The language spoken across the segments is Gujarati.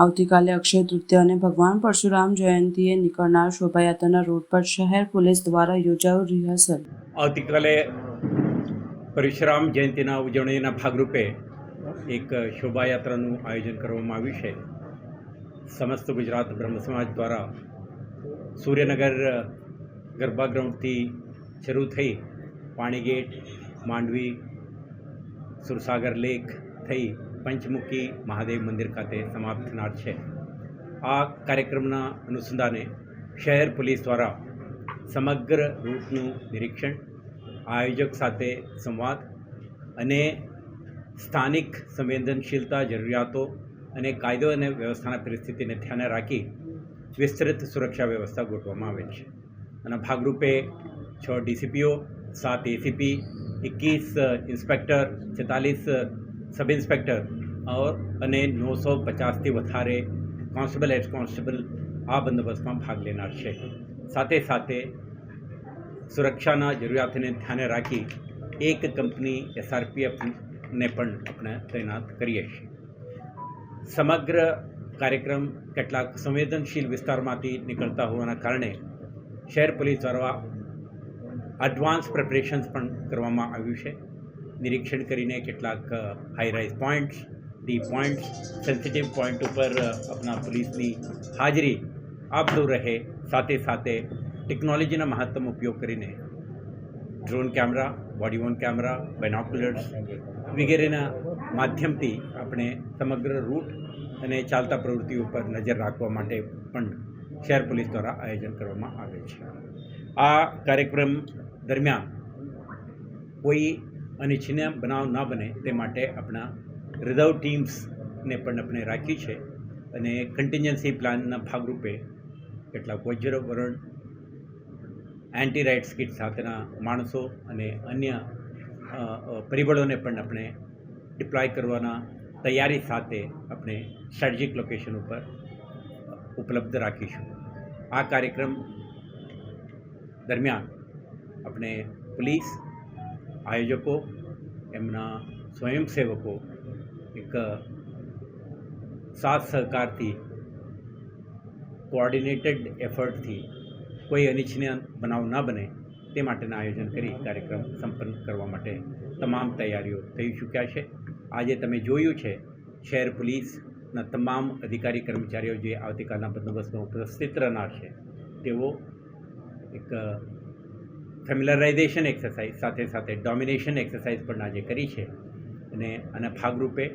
આવતીકાલે અક્ષય તૃતીય અને ભગવાન પરશુરામ જયંતીએ નીકળનાર શોભાયાત્રાના રોડ પર શહેર પોલીસ દ્વારા યોજાયો રિહર્સલ. આવતીકાલે પરશુરામ જયંતિના ઉજવણીના ભાગરૂપે એક શોભાયાત્રાનું આયોજન કરવામાં આવ્યું છે. સમસ્ત ગુજરાત બ્રહ્મ સમાજ દ્વારા સૂર્યનગર ગરબા ગ્રાઉન્ડથી શરૂ થઈ પાણીગેટ, માંડવી, સુરસાગર લેક થઈ પંચમુખી મહાદેવ મંદિર ખાતે સમાપ્ત થનાર છે. આ કાર્યક્રમના અનુસંધાને શહેર પોલીસ દ્વારા સમગ્ર રૂટનું નિરીક્ષણ, આયોજક સાથે સંવાદ અને સ્થાનિક સંવેદનશીલતા જરૂરિયાતો અને કાયદો અને વ્યવસ્થાના પરિસ્થિતિને ધ્યાને રાખી વિસ્તૃત સુરક્ષા વ્યવસ્થા ગોઠવવામાં આવેલ છે. અને ભાગરૂપે છ ડીસીપીઓ, સાત એસીપી, એકવીસ ઇન્સ્પેક્ટર, છેતાલીસ સબ ઇન્સ્પેક્ટર ઓર અને નવસો પચાસથી વધારે કોન્સ્ટેબલ એક્સ કોન્સ્ટેબલ આ બંદોબસ્તમાં ભાગ લેનાર છે સાથે સાથે સુરક્ષાના જરૂરિયાતને ધ્યાને રાખી એક કંપની એસઆરપીએફને પણ આપણે તૈનાત કરીએ છીએ સમગ્ર કાર્યક્રમ કેટલાક સંવેદનશીલ વિસ્તારમાંથી નીકળતા હોવાના કારણે શહેર પોલીસ દ્વારા એડવાન્સ પ્રેપરેશન્સ પણ કરવામાં આવ્યું છે નિરીક્ષણ કરીને કેટલાક high rise points D point sensitive point ઉપર આપણા પોલીસની હાજરી આપતું રહે સાથે સાથે ટેકનોલોજીના મહત્તમ ઉપયોગ કરીને drone camera body camera binoculars વગેરેના માધ્યમથી આપણે સમગ્ર રૂટ અને ચાલતા પ્રવૃત્તિઓ પર નજર રાખવા માટે પણ શહેર પોલીસ દ્વારા આયોજન કરવામાં આવે છે આ કાર્યક્રમ દરમિયાન કોઈ અનિચ્છનીય બનાવ ન બને તે માટે આપણા રિઝર્વ ટીમ્સને પણ આપણે રાખી છે અને કન્ટિન્જન્સી પ્લાનના ભાગરૂપે કેટલાક વજ્રવરણ એન્ટી રાઇટ્સ કિટ સાથેના માણસો અને અન્ય પરિબળોને પણ આપણે ડિપ્લોય કરવાના તૈયારી સાથે આપણે સ્ટ્રેટેજિક લોકેશન ઉપર ઉપલબ્ધ રાખીશું. આ કાર્યક્રમ દરમિયાન આપણે પોલીસ આયોજકો, એમના સ્વયંસેવકો એક સાથ સહકારથી કોઓર્ડિનેટેડ એફર્ટથી કોઈ અનિચ્છનીય બનાવ ન બને તે માટેના આયોજન કરી કાર્યક્રમ સંપન્ન કરવા માટે તમામ તૈયારીઓ થઈ ચૂક્યા છે. આજે તમે જોયું છે, શહેર પોલીસના તમામ અધિકારી કર્મચારીઓ જે આવતીકાલના બંદોબસ્તમાં ઉપસ્થિત રહેનાર છે, તેઓ એક ફેમિલરાઇઝેશન એક્સરસાઇઝ સાથે સાથે ડોમિનેશન એક્સરસાઇઝ પણ આજે કરી છે. અને આના ભાગરૂપે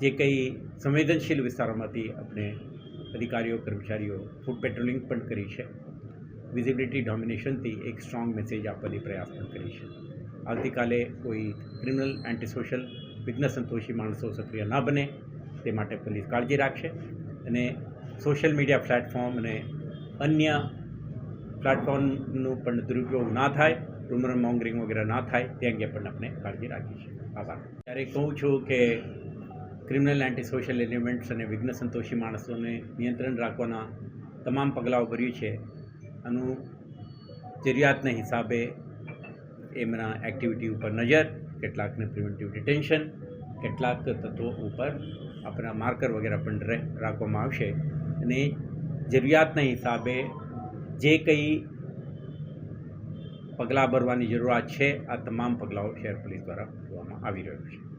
જે કંઈ સંવેદનશીલ વિસ્તારોમાંથી આપણે અધિકારીઓ, કર્મચારીઓ ફૂડ પેટ્રોલિંગ પણ કરી છે. વિઝિબિલિટી ડોમિનેશનથી એક સ્ટ્રોંગ મેસેજ આપવાની પ્રયાસ પણ કરી છે. આવતીકાલે કોઈ ક્રિમિનલ એન્ટી સોશિયલ વિઘ્ન સંતોષી માણસો સક્રિય ના બને તે માટે પોલીસ કાળજી રાખશે અને સોશિયલ મીડિયા પ્લેટફોર્મ અને અન્ય પ્લેટફોર્મનું પણ દુરુપયોગ ના થાય રૂમર મોંગરિંગ વગેરે ના થાય તે અંગે પણ આપણે કાળજી રાખીશું. આભાર. ત્યારે કહું છું કે ક્રિમિનલ એન્ટી સોશિયલ એલિમેન્ટ્સ અને વિઘ્ન સંતોષી માણસોને નિયંત્રણ રાખવાના તમામ પગલાઓ ભર્યું છે. આનું જરૂરિયાતના હિસાબે એમના એક્ટિવિટી ઉપર નજર, કેટલાકને પ્રિવેન્ટિવ ડિટેન્શન કેટલાક તત્વો ઉપર આપણા માર્કર વગેરે પણ રાખવામાં આવશે. અને જરૂરિયાતના હિસાબે જે કંઈ પગલાં ભરવાની જરૂરિયાત છે. આ તમામ પગલાઓ શહેર પોલીસ દ્વારા ભરવામાં આવી રહ્યું છે.